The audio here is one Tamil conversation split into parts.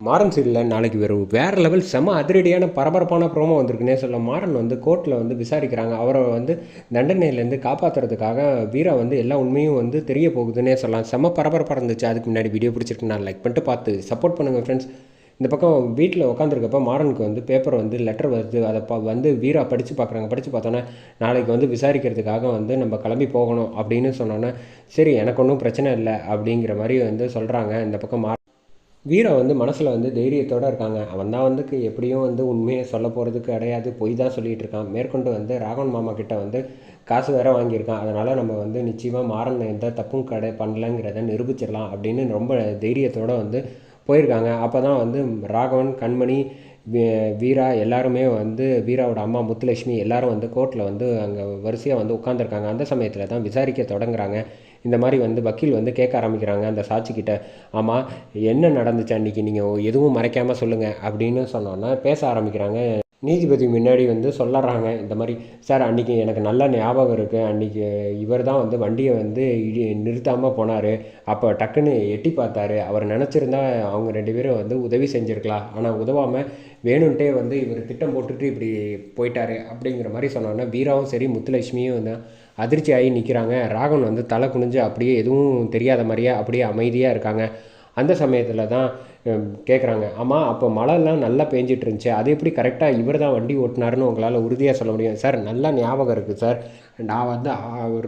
மாறன் சீரியலில் நாளைக்கு வெறும் வேறு லெவல் செம அதிரடியான பரபரப்பான ப்ரோமோ வந்திருக்குன்னே சொல்ல மாறன் வந்து கோர்ட்டில் வந்து விசாரிக்கிறாங்க. அவரை வந்து தண்டனையிலேருந்து காப்பாற்றுறதுக்காக வீரா வந்து எல்லா உண்மையும் வந்து தெரிய போகுதுன்னே சொல்லலாம். செம பரபரப்பாக இருந்துச்சு. அதுக்கு முன்னாடி வீடியோ பிடிச்சிருக்கு நான் லைக் பண்ணிட்டு பார்த்து சப்போர்ட் பண்ணுங்கள் ஃப்ரெண்ட்ஸ் இந்த பக்கம் வீட்டில் உட்காந்துருக்கப்ப மாறனுக்கு வந்து பேப்பர் வந்து லெட்டர் வருது. அதை ப வந்து வீரா படித்து பார்க்குறாங்க. படித்து பார்த்தோன்னே நாளைக்கு வந்து விசாரிக்கிறதுக்காக வந்து நம்ம கிளம்பி போகணும் அப்படின்னு சொன்னோன்னே சரி எனக்கு ஒன்றும் பிரச்சனை இல்லை அப்படிங்கிற மாதிரி வந்து சொல்கிறாங்க இந்த பக்கம் மா வீரா வந்து மனசில் வந்து தைரியத்தோடு இருக்காங்க. அவன் தான் வந்து எப்படியும் வந்து உண்மையை சொல்ல போகிறதுக்கு கிடையாது பொய் தான் சொல்லிகிட்டு இருக்கான். மேற்கொண்டு வந்து ராகவன் மாமா கிட்ட வந்து காசு வேற வாங்கியிருக்கான். அதனால் நம்ம வந்து நிச்சயமாக மாறன் எந்த தப்பும் கடை பண்ணலங்கிறத நிரூபிச்சிடலாம் அப்படின்னு ரொம்ப தைரியத்தோடு வந்து போயிருக்காங்க. அப்போ தான் வந்து ராகவன் கண்மணி வீரா எல்லாருமே வந்து வீராவோட அம்மா முத்துலட்சுமி எல்லாரும் வந்து கோர்ட்டில் வந்து அங்கே வரிசையாக வந்து உட்காந்துருக்காங்க அந்த சமயத்தில் தான் விசாரிக்க தொடங்குறாங்க. இந்த மாதிரி வந்து வக்கீல் வந்து கேட்க ஆரம்பிக்கிறாங்க அந்த சாட்சிக்கிட்ட ஆமாம் என்ன நடந்துச்சு அன்றைக்கி நீங்கள் எதுவும் மறைக்காமல் சொல்லுங்கள் அப்படின்னு சொன்னோன்னா பேச ஆரம்பிக்கிறாங்க. நீதிபதி முன்னாடி வந்து சொல்லறாங்க. இந்த மாதிரி சார் அன்றைக்கி எனக்கு நல்ல ஞாபகம் இருக்குது அன்றைக்கி இவர் தான் வந்து வண்டியை வந்து இடி நிறுத்தாமல் போனார். அப்போ டக்குன்னு எட்டி பார்த்தாரு. அவர் நினச்சிருந்தா அவங்க ரெண்டு பேரும் வந்து உதவி செஞ்சுருக்கலாம். ஆனால் உதவாமல் வேணும்ன்ட்டே வந்து இவர் திட்டம் போட்டுட்டு இப்படி போயிட்டார். அப்படிங்கிற மாதிரி சொன்னோன்னா வீராவும் சரி முத்துலட்சுமியும் வந்து அதிர்ச்சி ஆகி நிற்கிறாங்க ராகவன் வந்து தலை குனிஞ்சு அப்படியே எதுவும் தெரியாத மாதிரியே அப்படியே அமைதியாக இருக்காங்க. அந்த சமயத்தில் தான் கேட்குறாங்க ஆமாம் அப்போ மழைலாம் நல்லா பேஞ்சிட்டு இருந்துச்சு அது எப்படி கரெக்டாக இவர் தான் வண்டி ஓட்டினாருன்னு உங்களால் உறுதியாக சொல்ல முடியும்? சார் நல்லா ஞாபகம் இருக்குது சார். நான் வந்து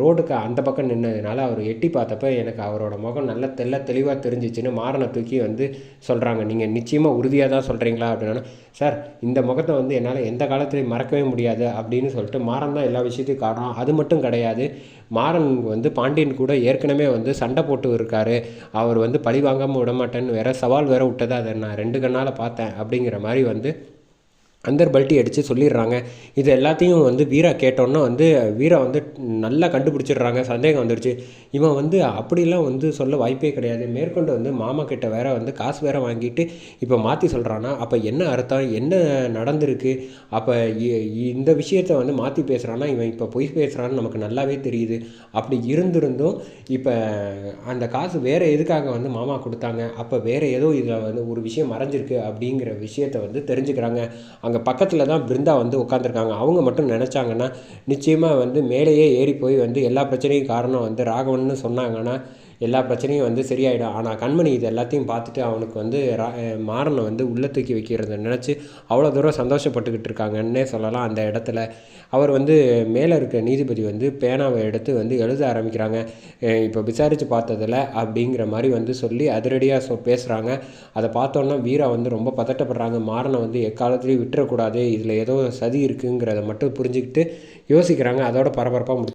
ரோடுக்கு அந்த பக்கம் நின்னதுனால அவர் எட்டி பார்த்தப்ப எனக்கு அவரோட முகம் நல்ல தெள்ள தெளிவாக தெரிஞ்சிச்சுன்னு மாறனை தூக்கி வந்து சொல்கிறாங்க நீங்கள் நிச்சயமாக உறுதியாக தான் சொல்கிறீங்களா அப்படின்னா சார் இந்த முகத்தை வந்து என்னால் எந்த காலத்துலையும் மறக்கவே முடியாது அப்படின்னு சொல்லிட்டு மாறன் தான் எல்லா விஷயத்தையும் காரணம். அது மட்டும் கிடையாது மாறன் வந்து பாண்டியன் கூட ஏற்கனவே வந்து சண்டை போட்டு இருக்காரு அவர் வந்து பழி வாங்காமல் விட மாட்டேன்னு வேற சவால் வேற விட்டதை அதை நான் ரெண்டு கண்ணால் பார்த்தேன் அப்படிங்கிற மாதிரி வந்து அந்தர் பல்ட்டி அடித்து சொல்லிடுறாங்க. இது எல்லாத்தையும் வந்து வீரா கேட்டோன்னா வந்து வீரா வந்து நல்லா கண்டுபிடிச்சிடுறாங்க. சந்தேகம் வந்துடுச்சு இவன் வந்து அப்படிலாம் வந்து சொல்ல வாய்ப்பே கிடையாது. மேற்கொண்டு வந்து மாமா கிட்ட வேற வந்து காசு வேற வாங்கிட்டு இப்போ மாற்றி சொல்கிறான்னா அப்போ என்ன அர்த்தம்? என்ன நடந்திருக்கு? அப்போ இந்த விஷயத்த வந்து மாற்றி பேசுகிறான்னா இவன் இப்போ பொய் பேசுகிறான்னு நமக்கு நல்லாவே தெரியுது. அப்படி இருந்திருந்தும் இப்போ அந்த காசு வேறு எதுக்காக வந்து மாமா கொடுத்தாங்க? அப்போ வேற ஏதோ இதில் வந்து ஒரு விஷயம் மறைஞ்சிருக்கு அப்படிங்கிற விஷயத்த வந்து தெரிஞ்சுக்கிறாங்க. அங்கே பக்கத்தில் தான் பிருந்தா வந்து உட்காந்துருக்காங்க அவங்க மட்டும் நினச்சாங்கன்னா நிச்சயமாக வந்து மேலேயே ஏறி போய் வந்து எல்லா பிரச்சனையும் காரணம் வந்து ராகவன்னு சொன்னாங்கன்னா எல்லா பிரச்சனையும் வந்து சரியாயிடும். ஆனால் கண்மணி இது எல்லாத்தையும் பார்த்துட்டு அவனுக்கு வந்து ரா மாறனை வந்து உள்ளே தூக்கி வைக்கிறத நினச்சி அவ்வளோ தூரம் சந்தோஷப்பட்டுக்கிட்டு இருக்காங்கன்னே சொல்லலாம் அந்த இடத்துல. அவர் வந்து மேலே இருக்க நீதிபதி வந்து பேனாவை எடுத்து வந்து எழுத ஆரம்பிக்கிறாங்க. இப்போ விசாரித்து பார்த்ததில் அப்படிங்கிற மாதிரி வந்து சொல்லி அதிரடியாக சொ பேசுகிறாங்க அதை பார்த்தோன்னா வீரா வந்து ரொம்ப பதட்டப்படுறாங்க. மாறனை வந்து எக்காலத்துலேயும் விட்டுறக்கூடாது. இதில் ஏதோ சதி இருக்குங்கிறத மட்டும் புரிஞ்சுக்கிட்டு யோசிக்கிறாங்க. அதோட பரபரப்பாக முடி